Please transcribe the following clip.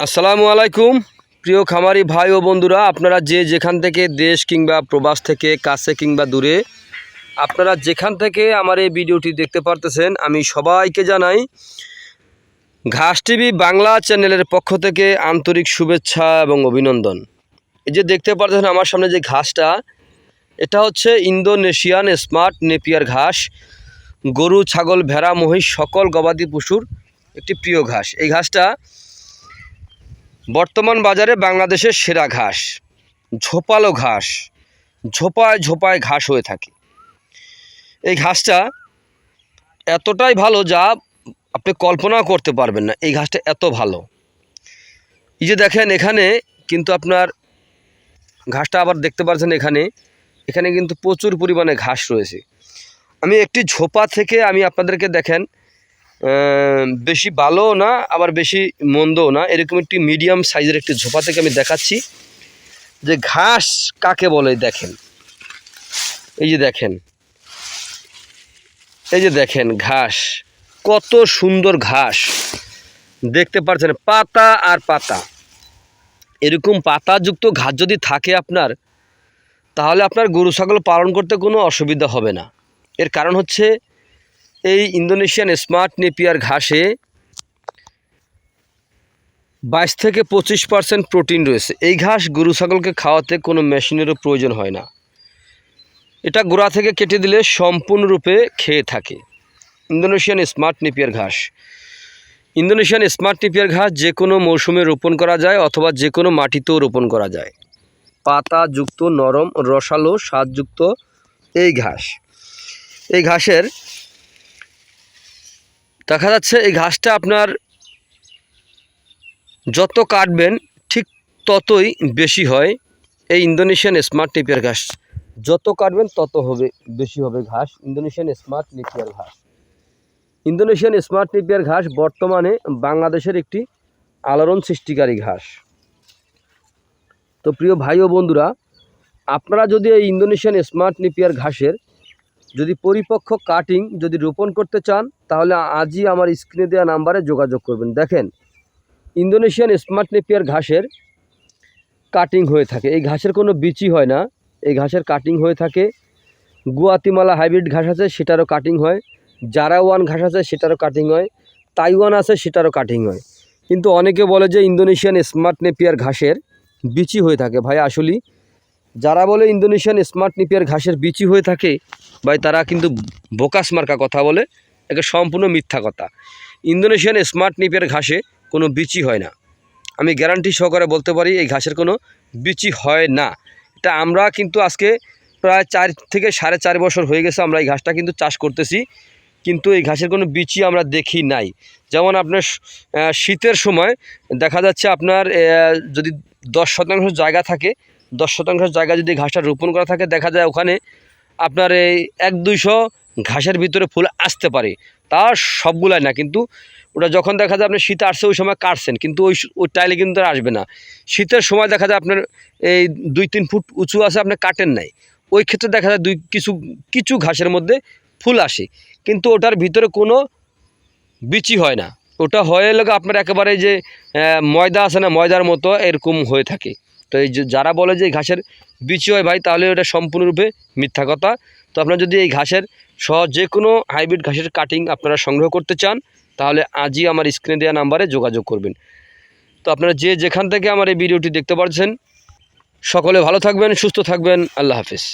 আসসালামু আলাইকুম। প্রিয় খামারি ভাই ও বন্ধুরা, আপনারা যে যেখান থেকে দেশ কিংবা প্রবাস থেকে, কাছে কিংবা দূরে, আপনারা যেখান থেকে আমার এই ভিডিওটি দেখতে পারতেছেন, আমি সবাইকে জানাই, ঘাস টিভি বাংলা চ্যানেলের পক্ষ থেকে আন্তরিক শুভেচ্ছা এবং অভিনন্দন। এই যে দেখতে পারতেছেন আমার সামনে যে ঘাসটা, এটা হচ্ছে ইন্দোনেশিয়ান স্মার্ট নেপিয়ার ঘাস। গরু, ছাগল, ভেড়া, মহিষ, সকল গবাদি পশুর একটি প্রিয় ঘাস। এই ঘাসটা বর্তমান বাজারে বাংলাদেশের সেরা ঘাস, ঝোপালো ঘাস, ঝোপায় ঝোপায় ঘাস হয়ে থাকে। এই ঘাসটা এতটাই ভালো যা আপনি কল্পনা করতে পারবেন না এই ঘাসটা এত ভালো। এই যে দেখেন এখানে কিন্তু আপনার ঘাসটা আবার দেখতে পাচ্ছেন এখানে এখানে কিন্তু প্রচুর পরিমাণে ঘাস রয়েছে। আমি একটি ঝোপা থেকে আমি আপনাদেরকে দেখেন বেশি ভালোও না, আবার বেশি মন্দও না। এরকম একটি মিডিয়াম সাইজের একটি ঝোপা থেকে আমি দেখাচ্ছি। যে ঘাস কাকে বলে দেখেন? এই যে দেখেন। এই যে দেখেন ঘাস। কত সুন্দর ঘাস। দেখতে পাচ্ছেন, পাতা আর পাতা। এরকম পাতাযুক্ত ঘাস যদি থাকে আপনার, তাহলে আপনার গরু ছাগল পালন করতে কোনো অসুবিধা হবে না। এর কারণ হচ্ছে এই ইন্দোনেশিয়ান স্মার্ট নেপিয়ার ঘাসে বাইশ থেকে পঁচিশ পার্সেন্ট প্রোটিন রয়েছে। এই ঘাস গরু ছাগলকে খাওয়াতে কোনো মেশিনেরও প্রয়োজন হয় না। এটা গোড়া থেকে কেটে দিলে সম্পূর্ণরূপে খেয়ে থাকে। ইন্দোনেশিয়ান স্মার্ট নেপিয়ার ঘাস। ইন্দোনেশিয়ান স্মার্ট নেপিয়ার ঘাস যে কোনো মৌসুমে রোপণ করা যায় অথবা যে কোনো মাটিতেও রোপণ করা যায়। পাতাযুক্ত নরম, রসালো, স্বাদযুক্ত এই ঘাস। এই ঘাসের দেখা যাচ্ছে এই ঘাসটা আপনার যত কাটবেন ঠিক ততই বেশি হয়। এই ইন্দোনেশিয়ান স্মার্ট নেপিয়ার ঘাস, যত কাটবেন তত হবে, বেশি হবে ঘাস। ইন্দোনেশিয়ান স্মার্ট নেপিয়ার ঘাস। ইন্দোনেশিয়ান স্মার্ট নেপিয়ার ঘাস বর্তমানে বাংলাদেশের একটি আলোড়ন সৃষ্টিকারী ঘাস। তো প্রিয় ভাই ও বন্ধুরা, আপনারা যদি এই ইন্দোনেশিয়ান স্মার্ট নেপিয়ার ঘাসের যদি পরিপক্ক কাটিং যদি রোপণ করতে চান, তাহলে আজই আমার স্ক্রিনে দেওয়া নাম্বারে যোগাযোগ করবেন। দেখেন ইন্দোনেশিয়ান স্মার্ট নেপিয়ার ঘাসের কাটিং হয়ে থাকে। এই ঘাসের কোনো বিচি হয় না। এই ঘাসের কাটিং হয়ে থাকে। গুয়াতিমালা হাইব্রিড ঘাস আছে, সেটারও কাটিং হয়। জারাওয়ান ঘাস আছে, সেটারও কাটিং হয়। তাইওয়ান আছে, সেটারও কাটিং হয়। কিন্তু অনেকে বলে যে ইন্দোনেশিয়ান স্মার্ট নেপিয়ার ঘাসের বিচি হয়ে থাকে। ভাই, আসলেই যারা বলে ইন্দোনেশিয়ান স্মার্ট নেপিয়ার ঘাসের বিচি হয়ে থাকে ভাই, তারা কিন্তু বোকাস মার্কা কথা বলে এটা সম্পূর্ণ মিথ্যা কথা। ইন্দোনেশিয়ান স্মার্ট নিপের ঘাসে কোনো বিচি হয় না। আমি গ্যারান্টি সহকারে বলতে পারি, এই ঘাসের কোনো বিচি হয় না। এটা আমরা কিন্তু আজকে প্রায় চার থেকে সাড়ে চার বছর হয়ে গেছে আমরা এই ঘাসটা কিন্তু চাষ করতেছি, কিন্তু এই ঘাসের কোনো বিচি আমরা দেখি নাই। যেমন আপনার শীতের সময় দেখা যাচ্ছে আপনার যদি দশ শতাংশ জায়গা থাকে, দশ শতাংশ জায়গা যদি ঘাসটা রোপণ করা থাকে, দেখা যায় ওখানে আপনার এই এক দুইশো ঘাসের ভিতরে ফুল আসতে পারে। তা সবগুলাই না, কিন্তু ওটা যখন দেখা যায় আপনি শীত আসছে, ওই সময় কাটছেন, কিন্তু ওই ওই টাইলে কিন্তু আর আসবে না। শীতের সময় দেখা যায় আপনার এই দুই তিন ফুট উঁচু আছে, আপনি কাটেন নাই। ওই ক্ষেত্রে দেখা যায় দুই কিছু কিছু ঘাসের মধ্যে ফুল আসে, কিন্তু ওটার ভিতরে কোনো বিচি হয় না। ওটা হয়ে গেলে আপনার একেবারে যে ময়দা আছে না, ময়দার মতো এরকম হয়ে থাকে। তো এই যারা বলে যে ঘাসের বিচি হয় ভাই, তাহলে ওটা সম্পূর্ণরূপে মিথ্যা কথা। তো আপনারা যদি এই ঘাসের সহ যে কোনো হাইব্রিড ঘাসের কাটিং আপনারা সংগ্রহ করতে চান, তাহলে আজই আমার স্ক্রিনে দেওয়া নাম্বারে যোগাযোগ করবেন। তো আপনারা যে যেখান থেকে আমার এই ভিডিওটি দেখতে পাচ্ছেন সকলে ভালো থাকবেন, সুস্থ থাকবেন, আল্লাহ হাফিজ।